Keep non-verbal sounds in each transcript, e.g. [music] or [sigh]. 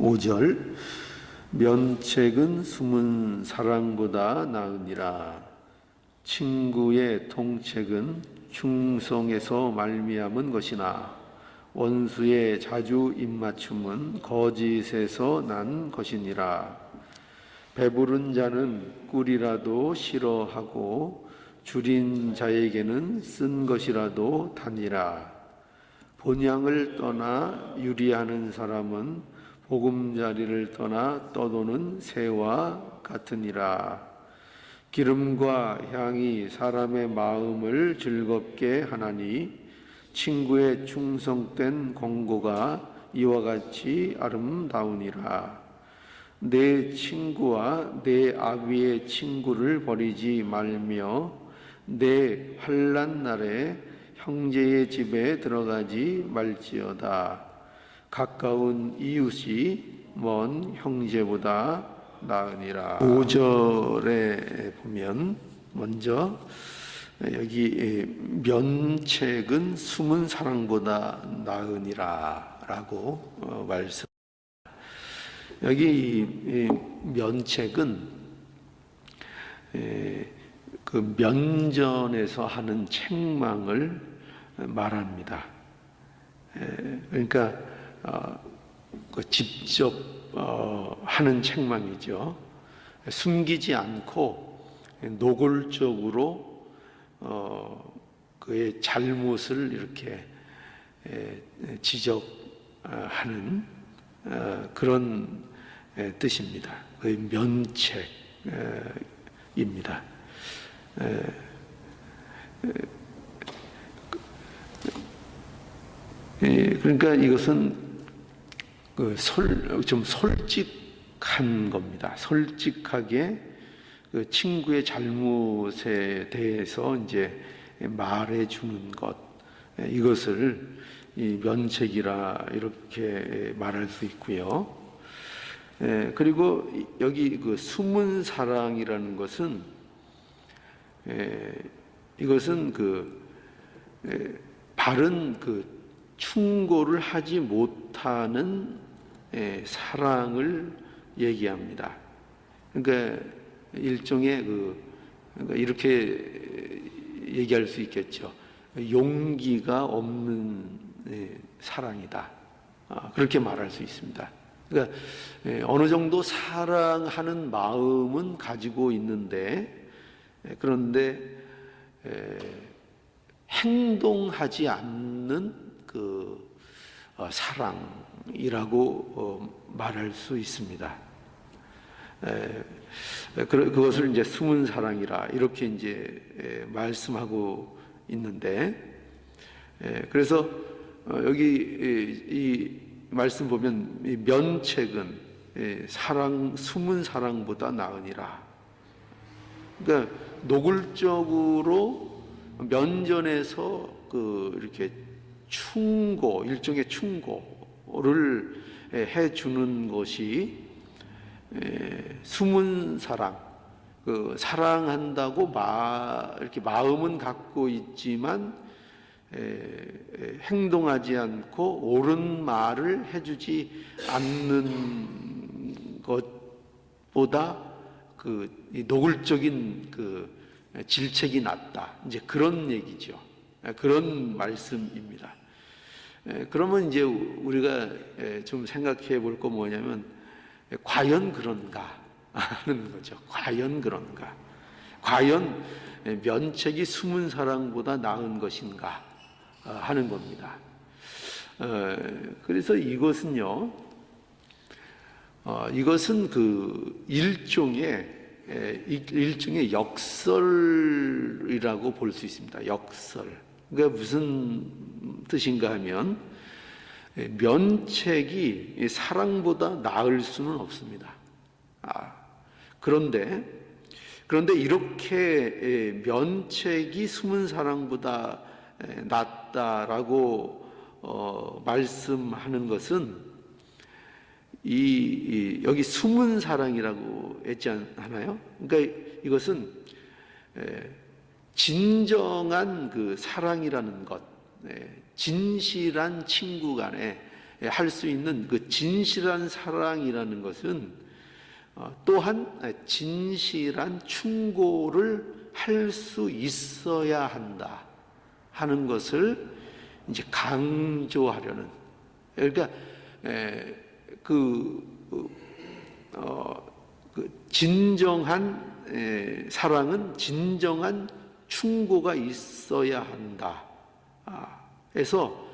5절 면책은 숨은 사랑보다 나으니라. 친구의 통책은 충성에서 말미암은 것이나 원수의 자주 입맞춤은 거짓에서 난 것이니라. 배부른 자는 꿀이라도 싫어하고 줄인 자에게는 쓴 것이라도 다니라. 본향을 떠나 유리하는 사람은 보금자리를 떠나 떠도는 새와 같으니라. 기름과 향이 사람의 마음을 즐겁게 하나니 친구의 충성된 공고가 이와 같이 아름다우니라. 내 친구와 내 아비의 친구를 버리지 말며 내 환난 날에 형제의 집에 들어가지 말지어다. 가까운 이웃이 먼 형제보다 나으니라. 5절에 보면 먼저 여기 면책은 숨은 사랑보다 나으니라라고 어, 말씀. 여기 이 면책은 에, 그 면전에서 하는 책망을 말합니다. 에, 그러니까 직접 어, 하는 책망이죠. 숨기지 않고 노골적으로 어, 그의 잘못을 이렇게 에, 지적하는 어, 그런 에, 뜻입니다. 그 면책입니다. 에, 에, 그러니까 이것은 그 솔, 좀 솔직한 겁니다. 솔직하게 그 친구의 잘못에 대해서 이제 말해 주는 것, 이것을 이 면책이라 이렇게 말할 수 있고요. 예, 그리고 여기 그 숨은 사랑이라는 것은 예, 이것은 그 예, 바른 그 충고를 하지 못하는 예, 사랑을 얘기합니다. 그러니까 일종의 그 그러니까 이렇게 얘기할 수 있겠죠. 용기가 없는 예, 사랑이다. 아, 그렇게 말할 수 있습니다. 그러니까 예, 어느 정도 사랑하는 마음은 가지고 있는데 예, 그런데 에, 행동하지 않는 그 어, 사랑 이라고 어, 말할 수 있습니다. 에, 그, 그것을 이제 숨은 사랑이라 이렇게 이제 에, 말씀하고 있는데 에, 그래서 어, 여기 이, 이 말씀 보면 이 면책은 에, 사랑 숨은 사랑보다 나으니라. 그러니까 노골적으로 면전에서 그 이렇게 충고 일종의 충고 를 해 주는 것이 숨은 사랑 그 사랑한다고 마 이렇게 마음은 갖고 있지만 행동하지 않고 옳은 말을 해주지 않는 것보다 그 노골적인 그 질책이 낫다. 이제 그런 얘기죠. 그런 말씀입니다. 그러면 이제 우리가 좀 생각해 볼 거 뭐냐면 과연 그런가 [laughs] 하는 거죠. 과연 그런가? 과연 면책이 숨은 사랑보다 나은 것인가 하는 겁니다. 어, 그래서 이것은요, 어, 이것은 그 일종의 일종의 역설이라고 볼 수 있습니다. 역설. 그러니까 무슨 뜻인가 하면 면책이 사랑보다 나을 수는 없습니다. 아, 그런데 그런데 이렇게 면책이 숨은 사랑보다 낫다라고 어, 말씀하는 것은 이, 이, 여기 숨은 사랑이라고 했지 않나요? 그러니까 이것은 에, 진정한 그 사랑이라는 것, 에, 진실한 친구 간의 할수 있는 그 진실한 사랑이라는 것은 어, 또한 진실한 충고를 할 수 있어야 한다 하는 것을 이제 강조하려는 그러니까 에, 그, 어, 그 진정한 에, 사랑은 진정한 충고가 있어야 한다. 아, 해서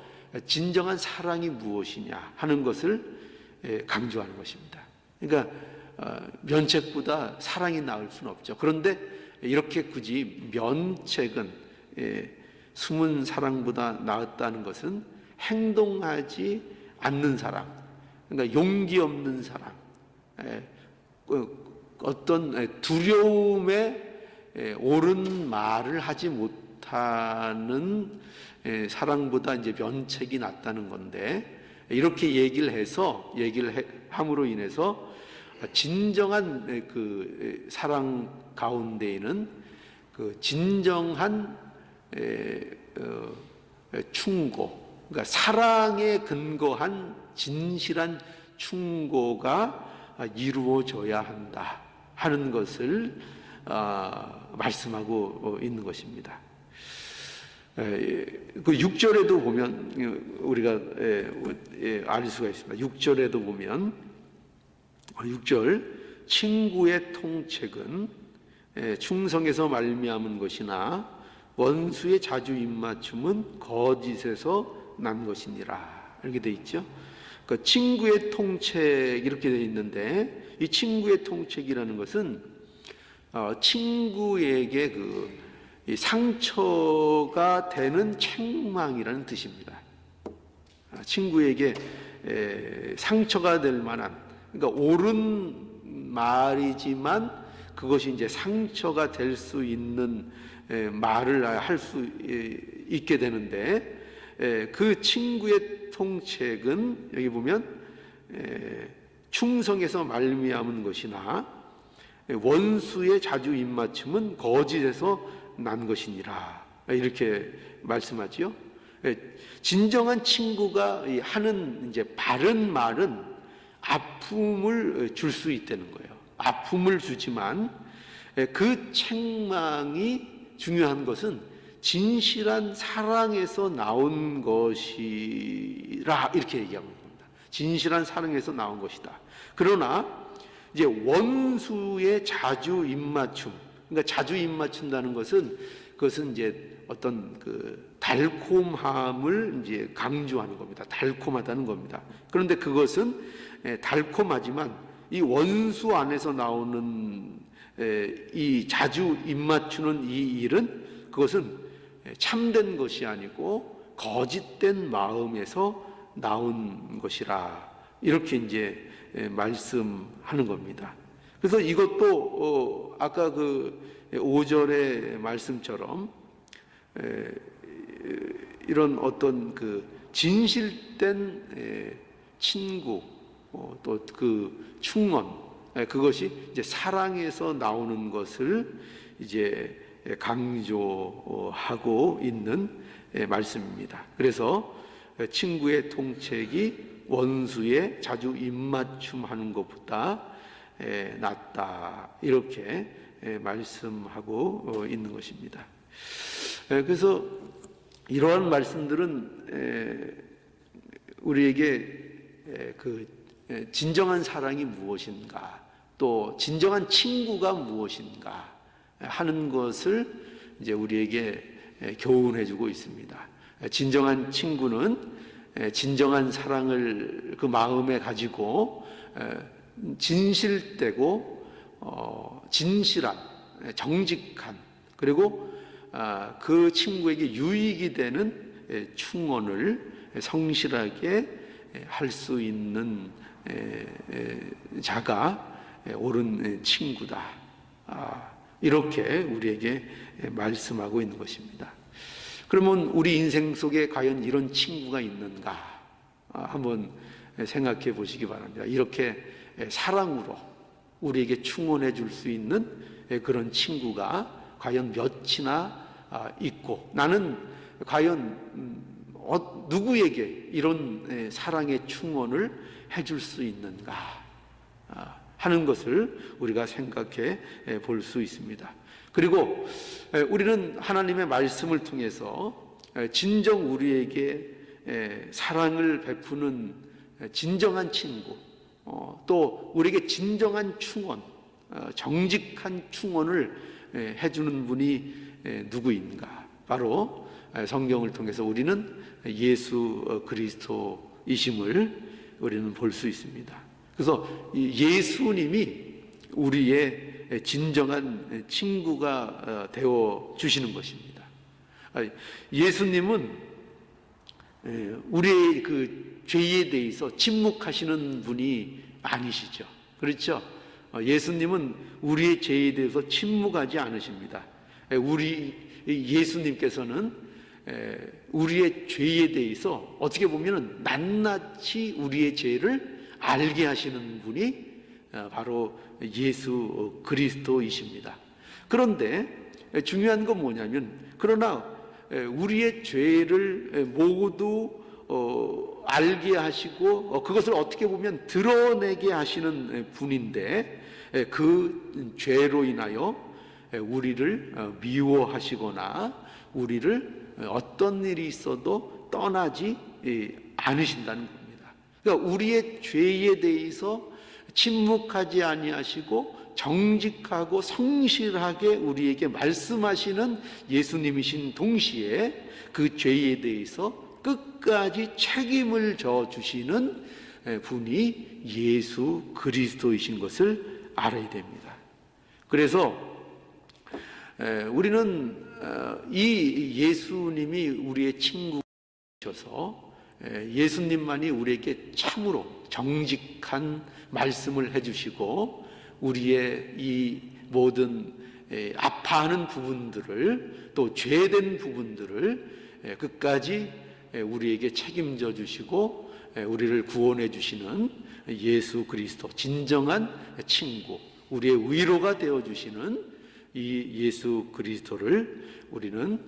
진정한 사랑이 무엇이냐 하는 것을 에, 강조하는 것입니다. 그러니까 어, 면책보다 사랑이 나을 수는 없죠. 그런데 이렇게 굳이 면책은 에, 숨은 사랑보다 나았다는 것은 행동하지 않는 사랑, 그러니까 용기 없는 사랑, 에, 그 어떤 두려움에 에, 옳은 말을 하지 못하는 에, 사랑보다 이제 면책이 낫다는 건데 이렇게 얘기를 해서 얘기를 해- 함으로 인해서 진정한 에, 그 에, 사랑 가운데에는 그 진정한 에, 어, 에, 충고, 그러니까 사랑에 근거한 진실한 충고가 아, 이루어져야 한다 하는 것을 아, 말씀하고 어, 있는 것입니다. 에, 그 6절에도 보면 어, 우리가 에, 에, 알 수가 있습니다. 6절에도 보면 6절 친구의 통책은 에, 충성에서 말미암은 것이나 원수의 자주 입맞춤은 거짓에서 난 것이니라 이렇게 돼 있죠. 그 친구의 통책 이렇게 돼 있는데 이 친구의 통책이라는 것은 어, 친구에게 그이 상처가 되는 책망이라는 뜻입니다. 아, 친구에게 에, 상처가 될 만한 그러니까 옳은 말이지만 그것이 이제 상처가 될 수 있는 에, 말을 할 수 있게 되는데 에, 그 친구의 통책은 여기 보면 에, 충성에서 말미암은 것이나 원수의 자주 입맞춤은 거짓에서 난 것이니라 이렇게 말씀하지요. 예, 진정한 친구가 하는 이제 바른 말은 아픔을 줄 수 있다는 거예요. 아픔을 주지만 예, 그 책망이 중요한 것은 진실한 사랑에서 나온 것이라 이렇게 얘기하고 있습니다. 진실한 사랑에서 나온 것이다. 그러나 이제 원수의 자주 입맞춤, 그러니까 자주 입맞춘다는 것은 그것은 이제 어떤 그 달콤함을 이제 강조하는 겁니다. 달콤하다는 겁니다. 그런데 그것은 에, 달콤하지만 이 원수 안에서 나오는 에, 이 자주 입맞추는 이 일은 그것은 참된 것이 아니고 거짓된 마음에서 나온 것이라 이렇게 이제 에, 말씀하는 겁니다. 그래서 이것도 어, 아까 그 5절의 말씀처럼 에, 이런 어떤 그 진실된 에, 친구 어, 또그 충원 에, 그것이 이제 사랑에서 나오는 것을 이제 강조하고 있는 에, 말씀입니다. 그래서 친구의 통책이 원수의 자주 입맞춤하는 것보다 에, 낫다 이렇게 에, 말씀하고 어, 있는 것입니다. 에, 그래서 이러한 말씀들은 에, 우리에게 에, 그 에, 진정한 사랑이 무엇인가, 또 진정한 친구가 무엇인가 하는 것을 이제 우리에게 에, 교훈해주고 있습니다. 에, 진정한 친구는 에, 진정한 사랑을 그 마음에 가지고 에, 진실되고 어, 진실한 정직한 그리고 아, 그 친구에게 유익이 되는 에, 충원을 성실하게 할 수 있는 자가 에, 옳은 에, 친구다. 아, 이렇게 우리에게 에, 말씀하고 있는 것입니다. 그러면 우리 인생 속에 과연 이런 친구가 있는가? 아, 한번 생각해 보시기 바랍니다. 이렇게 사랑으로 우리에게 충원해 줄 수 있는 그런 친구가 과연 몇이나 아, 있고 나는 과연 음, 어, 누구에게 이런 에, 사랑의 충원을 해줄 수 있는가 아, 하는 것을 우리가 생각해 볼 수 있습니다. 그리고 에, 우리는 하나님의 말씀을 통해서 에, 진정 우리에게 에, 사랑을 베푸는 에, 진정한 친구, 어, 또 우리에게 진정한 충원, 어, 정직한 충원을 에, 해주는 분이 에, 누구인가? 바로 에, 성경을 통해서 우리는 예수 어, 그리스도이심을 우리는 볼 수 있습니다. 그래서 이 예수님이 우리의 진정한 친구가 어, 되어 주시는 것입니다. 예수님은 에, 우리의 그 죄에 대해서 침묵하시는 분이 아니시죠. 그렇죠? 어, 예수님은 우리의 죄에 대해서 침묵하지 않으십니다. 에, 우리 예수님께서는 에, 우리의 죄에 대해서 어떻게 보면 낱낱이 우리의 죄를 알게 하시는 분이 어, 바로 예수 그리스도이십니다. 그런데 중요한 건 뭐냐면 그러나 우리의 죄를 모두 어, 알게 하시고 어, 그것을 어떻게 보면 드러내게 하시는 분인데 그 죄로 인하여 우리를 어, 미워하시거나 우리를 어떤 일이 있어도 떠나지 예, 않으신다는 겁니다. 그러니까 우리의 죄에 대해서 침묵하지 아니하시고 정직하고 성실하게 우리에게 말씀하시는 예수님이신 동시에 그 죄에 대해서 끝까지 책임을 져 주시는 분이 예수 그리스도이신 것을 알아야 됩니다. 그래서 우리는 어, 이 예수님이 우리의 친구셔서 예수님만이 우리에게 참으로 정직한 말씀을 해주시고 우리의 이 모든 아파하는 부분들을 또 죄된 부분들을 끝까지 우리에게 책임져 주시고 우리를 구원해 주시는 예수 그리스도 진정한 친구 우리의 위로가 되어 주시는 이 예수 그리스도를 우리는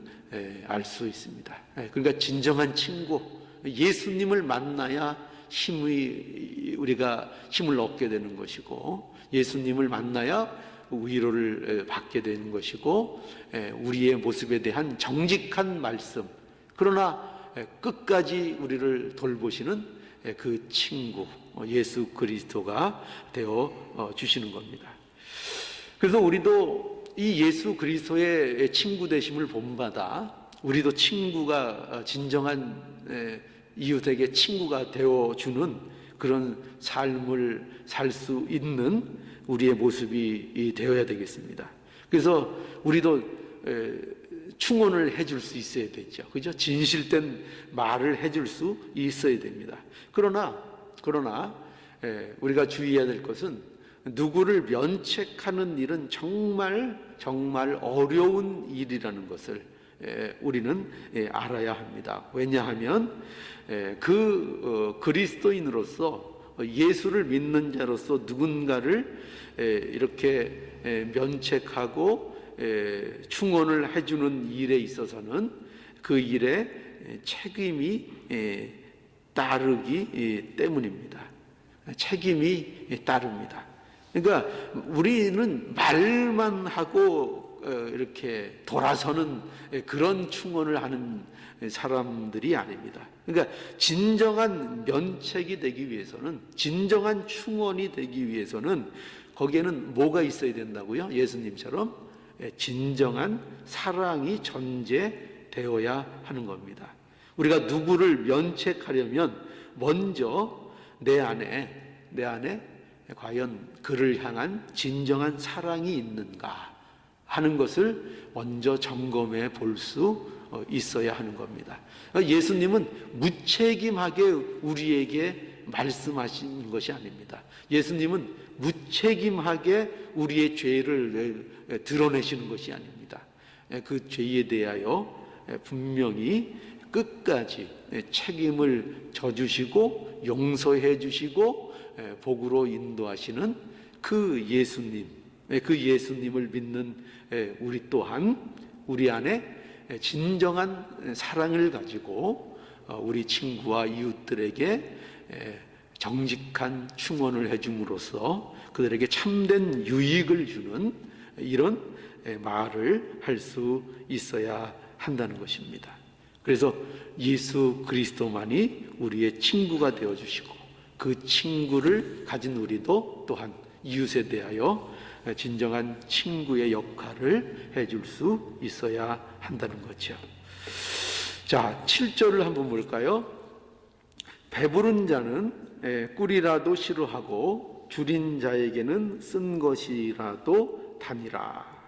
알 수 있습니다. 그러니까 진정한 친구 예수님을 만나야 힘이 우리가 힘을 얻게 되는 것이고 예수님을 만나야 위로를 받게 되는 것이고 우리의 모습에 대한 정직한 말씀 그러나 끝까지 우리를 돌보시는 그 친구 예수 그리스도가 되어 주시는 겁니다. 그래서 우리도 이 예수 그리스도의 친구 되심을 본받아 우리도 친구가 진정한 이웃에게 친구가 되어 주는 그런 삶을 살 수 있는 우리의 모습이 되어야 되겠습니다. 그래서 우리도 충원을 해줄 수 있어야 되죠. 그죠? 진실된 말을 해줄 수 있어야 됩니다. 그러나, 그러나, 우리가 주의해야 될 것은 누구를 면책하는 일은 정말, 정말 어려운 일이라는 것을 우리는 알아야 합니다. 왜냐하면 그 어, 그리스도인으로서 예수를 믿는 자로서 누군가를 이렇게 면책하고 충원을 해주는 일에 있어서는 그 일에 책임이 따르기 때문입니다. 책임이 따릅니다. 그러니까 우리는 말만 하고 어, 이렇게 돌아서는 그런 충원을 하는 사람들이 아닙니다. 그러니까 진정한 면책이 되기 위해서는 진정한 충원이 되기 위해서는 거기에는 뭐가 있어야 된다고요? 예수님처럼 진정한 사랑이 전제되어야 하는 겁니다. 우리가 누구를 면책하려면 먼저 내 안에 내 안에 과연 그를 향한 진정한 사랑이 있는가 하는 것을 먼저 점검해 볼 수 있어야 하는 겁니다. 예수님은 무책임하게 우리에게 말씀하신 것이 아닙니다. 예수님은 무책임하게 우리의 죄를 드러내시는 것이 아닙니다. 그 죄에 대하여 분명히 끝까지 책임을 져주시고 용서해 주시고 복으로 인도하시는 그 예수님, 그 예수님을 믿는 우리 또한 우리 안에 진정한 사랑을 가지고 어, 우리 친구와 이웃들에게 에, 정직한 충원을 해줌으로써 그들에게 참된 유익을 주는 이런 에, 말을 할 수 있어야 한다는 것입니다. 그래서 예수 그리스도만이 우리의 친구가 되어 주시고 그 친구를 가진 우리도 또한 이웃에 대하여 진정한 친구의 역할을 해줄 수 있어야 한다는 거죠. 자, 7절을 한번 볼까요? 배부른 자는 에, 꿀이라도 싫어하고 줄인 자에게는 쓴 것이라도 담이라.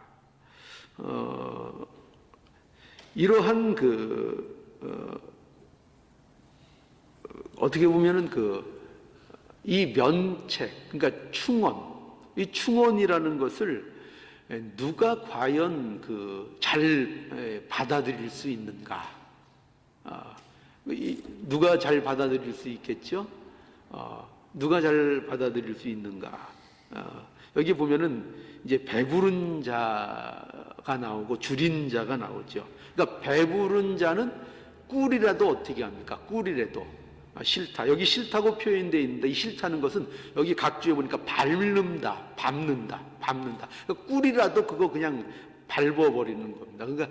어, 이러한 그 어, 어떻게 보면은 그 이 면책, 그러니까 충원, 이 충원이라는 것을 누가 과연 그 잘 받아들일 수 있는가? 아, 이 누가 잘 받아들일 수 있겠죠? 어, 누가 잘 받아들일 수 있는가? 어, 여기 보면은 이제 배부른 자가 나오고 줄인 자가 나오죠. 그러니까 배부른 자는 꿀이라도 어떻게 합니까? 꿀이라도 아, 싫다. 여기 싫다고 표현되어 있는데 이 싫다는 것은 여기 각주에 보니까 밟는다, 밟는다, 밟는다. 그러니까 꿀이라도 그거 그냥 밟아버리는 겁니다. 그러니까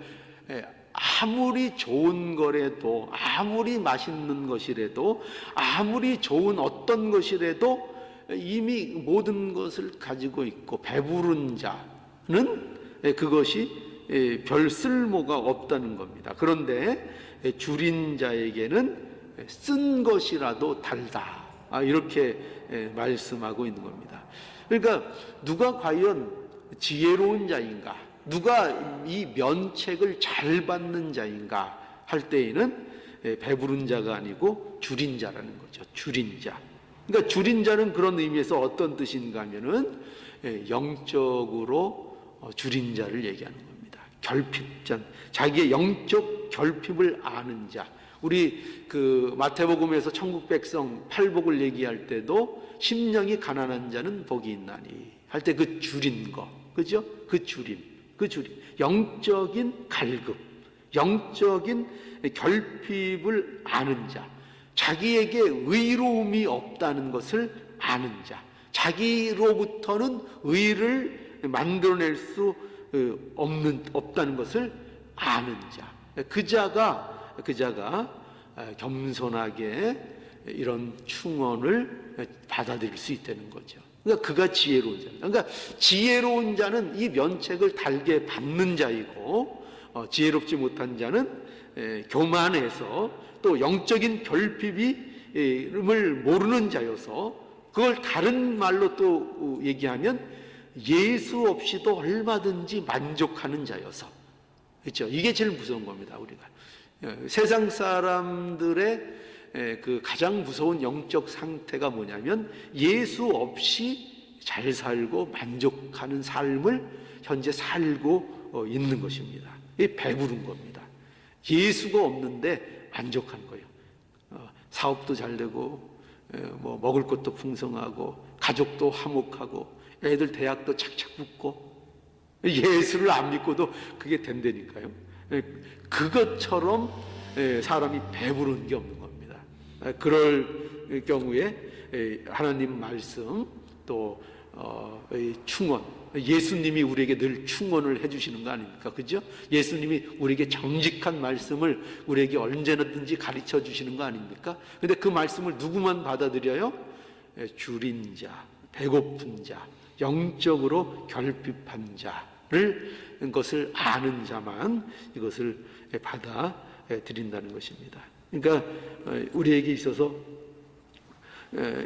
예, 아무리 좋은 거라도 아무리 맛있는 것이라도 아무리 좋은 어떤 것이라도 이미 모든 것을 가지고 있고 배부른 자는 예, 그것이 예, 별 쓸모가 없다는 겁니다. 그런데 예, 줄인 자에게는 쓴 것이라도 달다. 아, 이렇게 예, 말씀하고 있는 겁니다. 그러니까 누가 과연 지혜로운 자인가? 누가 이 면책을 잘 받는 자인가 할 때에는 예, 배부른 자가 아니고 줄인 자라는 거죠. 줄인 자. 그러니까 줄인 자는 그런 의미에서 어떤 뜻인가 하면은 예, 영적으로 어, 줄인 자를 얘기하는 겁니다. 결핍 자, 자기의 영적 결핍을 아는 자. 우리 그 마태복음에서 천국 백성 팔복을 얘기할 때도 심령이 가난한 자는 복이 있나니 할 때 그 줄인 거, 그죠? 그 줄임, 그 줄임, 영적인 갈급, 영적인 결핍을 아는 자, 자기에게 의로움이 없다는 것을 아는 자, 자기로부터는 의를 만들어낼 수 어, 없는 없다는 것을 아는 자, 그 자가 그 자가 어, 겸손하게 이런 충원을 받아들일 수 있다는 거죠. 그러니까 그가 지혜로운 자. 그러니까 지혜로운 자는 이 면책을 달게 받는 자이고 어, 지혜롭지 못한 자는 에, 교만해서 또 영적인 결핍이을 모르는 자여서 그걸 다른 말로 또 어, 얘기하면 예수 없이도 얼마든지 만족하는 자여서 그렇죠. 이게 제일 무서운 겁니다. 우리가 예, 세상 사람들의 에, 그 가장 무서운 영적 상태가 뭐냐면 예수 없이 잘 살고 만족하는 삶을 현재 살고 어, 있는 것입니다. 이 배부른 겁니다. 예수가 없는데 만족한 거예요. 어, 사업도 잘 되고 에, 뭐 먹을 것도 풍성하고 가족도 화목하고 애들 대학도 착착 붙고 예수를 안 믿고도 그게 된다니까요. 에, 그것처럼 에, 사람이 배부른 게 없는 겁니다. 에, 그럴 경우에 에, 하나님 말씀 또 어, 이 충원 예수님이 우리에게 늘 충원을 해주시는 거 아닙니까? 그죠? 예수님이 우리에게 정직한 말씀을 우리에게 언제든지 가르쳐 주시는 거 아닙니까? 근데 그 말씀을 누구만 받아들여요? 에, 줄인 자, 배고픈 자, 영적으로 결핍한 자 를 것을 아는 자만 이것을 받아 드린다는 것입니다. 그러니까 어, 우리에게 있어서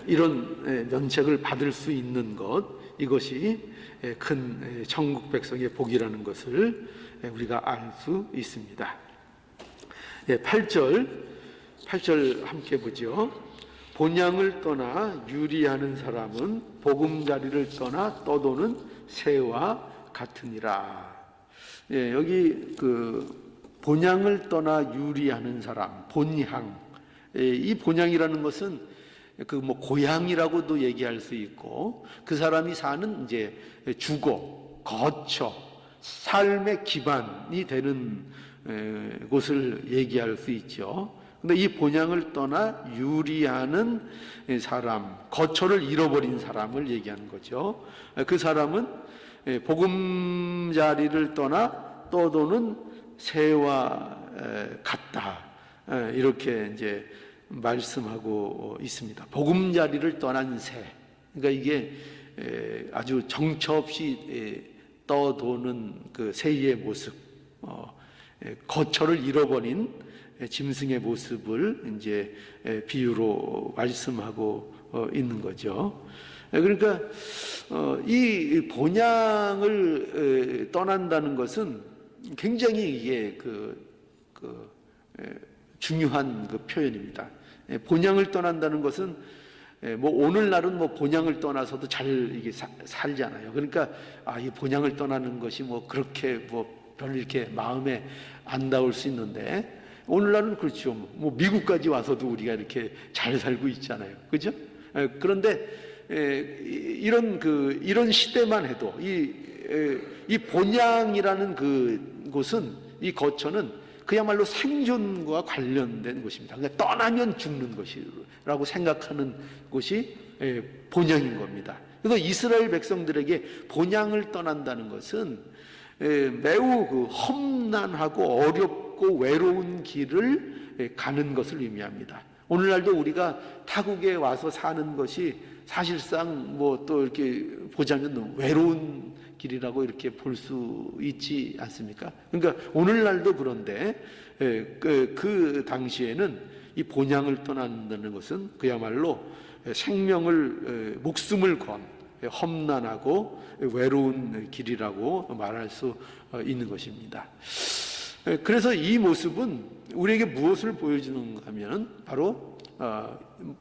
이런 면책을 받을 수 있는 것 이것이 큰 천국 백성의 복이라는 것을 우리가 알 수 있습니다. 8절 8절 함께 보죠. 본향을 떠나 유리하는 사람은 보금자리를 떠나 떠도는 새와 같으니라. 예, 여기 그 본향을 떠나 유리하는 사람, 본향. 예, 이 본향이라는 것은 그 뭐 고향이라고도 얘기할 수 있고 그 사람이 사는 이제 주거, 거처, 삶의 기반이 되는 에, 곳을 얘기할 수 있죠. 근데 이 본향을 떠나 유리하는 사람, 거처를 잃어버린 사람을 얘기하는 거죠. 그 사람은 예, 보금자리를 떠나 떠도는 새와 에, 같다. 에, 이렇게 이제 말씀하고 있습니다. 보금자리를 떠난 새. 그러니까 이게 에, 아주 정처 없이 에, 떠도는 그 새의 모습, 어, 에, 거처를 잃어버린 에, 짐승의 모습을 이제 에, 비유로 말씀하고 어, 있는 거죠. 에, 그러니까 어, 이 본향을 에, 떠난다는 것은 굉장히 이게 그, 그 에, 중요한 그 표현입니다. 에, 본향을 떠난다는 것은 에, 뭐 오늘날은 뭐 본향을 떠나서도 잘 이게 사- 살잖아요. 그러니까 아, 이 본향을 떠나는 것이 뭐 그렇게 뭐 별로 이렇게 마음에 안 닿을 수 있는데 오늘날은 그렇죠. 뭐 미국까지 와서도 우리가 이렇게 잘 살고 있잖아요. 그죠? 에, 그런데 에, 이- 이런 그 이런 시대만 해도 이, 에, 이 본향이라는 그 곳은 이 거처는 그야말로 생존과 관련된 곳입니다. 그러니까 떠나면 죽는 것이라고 생각하는 곳이 에, 본향인 겁니다. 그래서 이스라엘 백성들에게 본향을 떠난다는 것은 에, 매우 그 험난하고 어렵고 외로운 길을 에, 가는 것을 의미합니다. 오늘날도 우리가 타국에 와서 사는 것이 사실상 뭐 또 이렇게 보자면 외로운 길이라고 이렇게 볼 수 있지 않습니까? 그러니까 오늘날도 그런데 에, 그, 그 당시에는 이 본향을 떠난다는 것은 그야말로 생명을 에, 목숨을 건 험난하고 외로운 길이라고 말할 수 어, 있는 것입니다. 에, 그래서 이 모습은 우리에게 무엇을 보여주는가 하면 바로 어,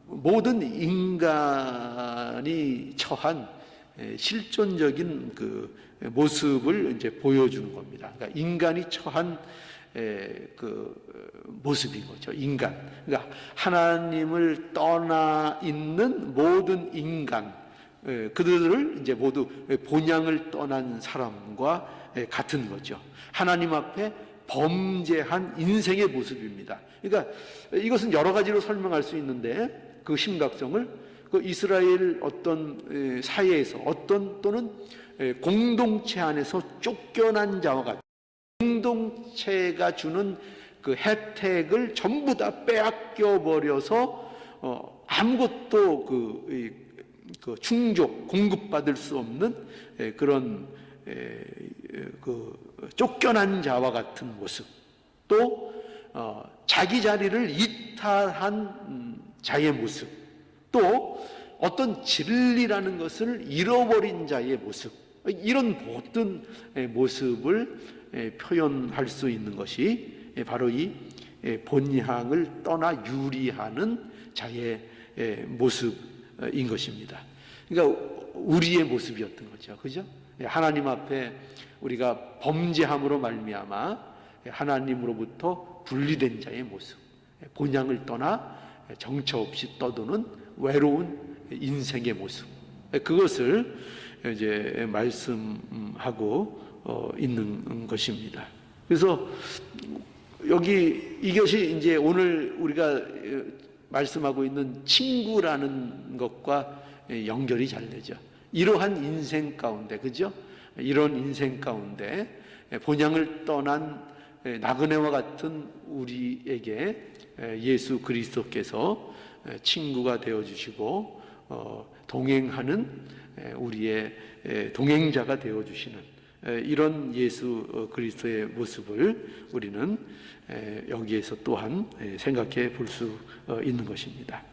모든 인간이 처한 에, 실존적인 그 모습을 이제 보여주는 겁니다. 그러니까 인간이 처한 에, 그 어, 모습인 거죠. 인간. 그러니까 하나님을 떠나 있는 모든 인간, 에, 그들을 이제 모두 본향을 떠난 사람과 에, 같은 거죠. 하나님 앞에 범죄한 인생의 모습입니다. 그러니까 이것은 여러 가지로 설명할 수 있는데 그 심각성을 그 이스라엘 어떤 에, 사회에서 어떤 또는 에, 공동체 안에서 쫓겨난 자와 같은 공동체가 주는 그 혜택을 전부 다 빼앗겨 버려서 어, 아무것도 그, 이, 그 충족 공급받을 수 없는 에, 그런 그 쫓겨난 자와 같은 모습 또 어, 자기 자리를 이탈한 음, 자의 모습 또 어떤 진리라는 것을 잃어버린 자의 모습 이런 모든 에, 모습을 에, 표현할 수 있는 것이 에, 바로 이 에, 본향을 떠나 유리하는 자의 에, 모습인 것입니다. 그러니까 우리의 모습이었던 거죠, 그죠? 예, 하나님 앞에 우리가 범죄함으로 말미암아 하나님으로부터 분리된 자의 모습, 예, 본향을 떠나 정처 없이 떠도는 외로운 인생의 모습, 예, 그것을 이제 말씀하고 어, 있는 것입니다. 그래서 여기 이것이 이제 오늘 우리가 말씀하고 있는 친구라는 것과 연결이 잘 되죠. 이러한 인생 가운데, 그죠? 이런 인생 가운데 본향을 떠난 나그네와 같은 우리에게 예수 그리스도께서 친구가 되어 주시고 어, 동행하는 우리의 동행자가 되어 주시는 이런 예수 어, 그리스도의 모습을 우리는 여기에서 또한 생각해 볼수 어, 있는 것입니다.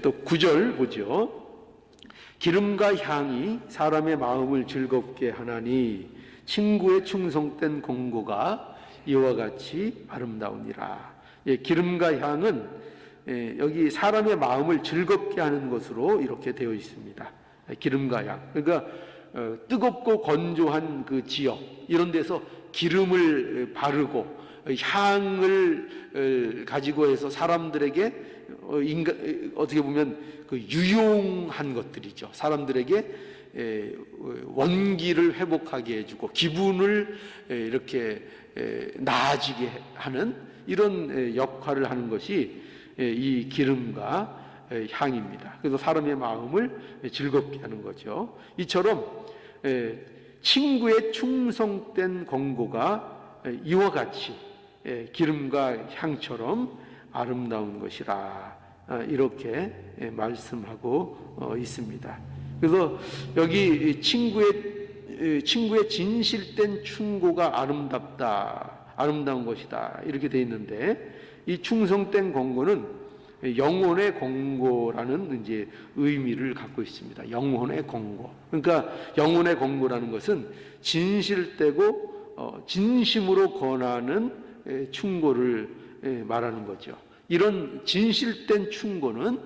또 9절 보죠. 기름과 향이 사람의 마음을 즐겁게 하나니 친구의 충성된 공고가 이와 같이 아름다우니라. 예, 기름과 향은 예, 여기 사람의 마음을 즐겁게 하는 것으로 이렇게 되어 있습니다. 예, 기름과 향. 그러니까 어, 뜨겁고 건조한 그 지역 이런 데서 기름을 바르고 어, 향을 어, 가지고 해서 사람들에게 어, 인간, 어떻게 보면 그 유용한 것들이죠. 사람들에게 에, 원기를 회복하게 해주고 기분을 에, 이렇게 에, 나아지게 하는 이런 에, 역할을 하는 것이 에, 이 기름과 에, 향입니다. 그래서 사람의 마음을 즐겁게 하는 거죠. 이처럼 에, 친구의 충성된 권고가 에, 이와 같이 에, 기름과 향처럼 아름다운 것이라 아, 이렇게 에, 말씀하고 어, 있습니다. 그래서 여기 이 친구의 이 친구의 진실된 충고가 아름답다, 아름다운 것이다 이렇게 돼 있는데 이 충성된 권고는 영혼의 권고라는 이제 의미를 갖고 있습니다. 영혼의 권고. 그러니까 영혼의 권고라는 것은 진실되고 어, 진심으로 권하는 에, 충고를 에, 말하는 거죠. 이런 진실된 충고는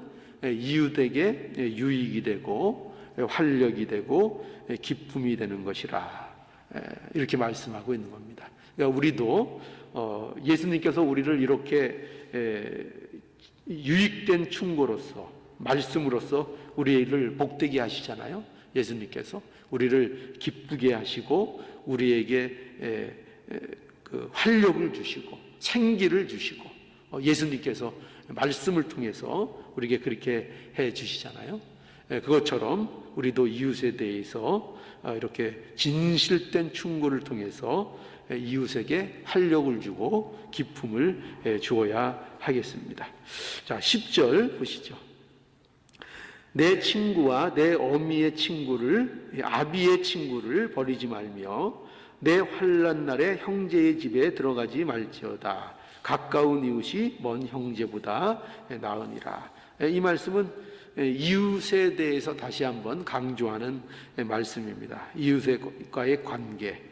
에, 이웃에게 에, 유익이 되고 에, 활력이 되고 에, 기쁨이 되는 것이라 에, 이렇게 말씀하고 있는 겁니다. 그러니까 우리도 어, 예수님께서 우리를 이렇게 에, 유익된 충고로서 말씀으로서 우리를 복되게 하시잖아요. 예수님께서 우리를 기쁘게 하시고 우리에게 그 활력을 주시고 생기를 주시고 어, 예수님께서 말씀을 통해서 우리에게 그렇게 해 주시잖아요. 에, 그것처럼 우리도 이웃에 대해서 어, 이렇게 진실된 충고를 통해서 에, 이웃에게 활력을 주고 기쁨을 에, 주어야 하겠습니다. 자, 10절 보시죠. 내 친구와 내 어미의 친구를 아비의 친구를 버리지 말며 내 환란 날에 형제의 집에 들어가지 말지어다. 가까운 이웃이 먼 형제보다 나으니라. 이 말씀은 이웃에 대해서 다시 한번 강조하는 말씀입니다. 이웃과의 관계,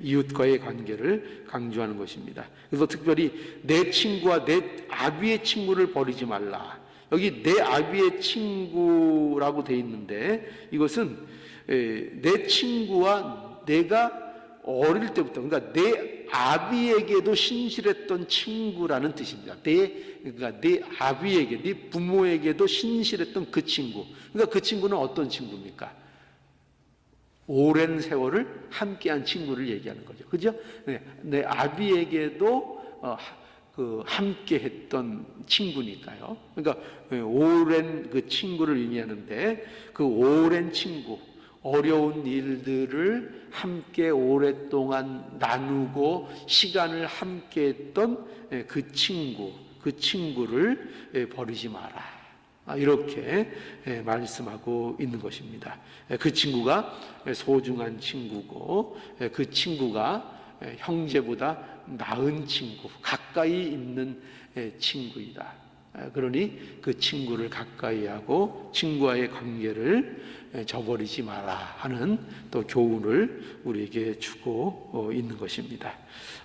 이웃과의 관계를 강조하는 것입니다. 그래서 특별히 내 친구와 내 아비의 친구를 버리지 말라. 여기 내 아비의 친구라고 돼 있는데 이것은 내 친구와 내가 어릴 때부터 그러니까 내 아비에게도 신실했던 친구라는 뜻입니다. 내 그러니까 내 아비에게 네 부모에게도 신실했던 그 친구. 그러니까 그 친구는 어떤 친구입니까? 오랜 세월을 함께한 친구를 얘기하는 거죠. 그죠? 네, 내 아비에게도 어, 그 함께했던 친구니까요. 그러니까 오랜 그 친구를 의미하는데 그 오랜 친구, 어려운 일들을 함께 오랫동안 나누고 시간을 함께 했던 그 친구, 그 친구를 버리지 마라. 아, 이렇게 말씀하고 있는 것입니다. 그 친구가 소중한 친구고 그 친구가 형제보다 나은 친구, 가까이 있는 친구이다. 그러니 그 친구를 가까이 하고 친구와의 관계를 저버리지 마라 하는 또 교훈을 우리에게 주고 어, 있는 것입니다.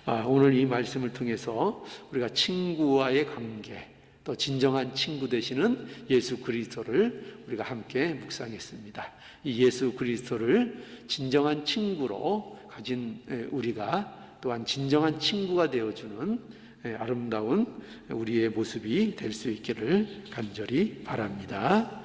아, 오늘 이 말씀을 통해서 우리가 친구와의 관계, 또 진정한 친구 되시는 예수 그리스도를 우리가 함께 묵상했습니다. 이 예수 그리스도를 진정한 친구로 가진 우리가 또한 진정한 친구가 되어주는 아름다운 우리의 모습이 될 수 있기를 간절히 바랍니다.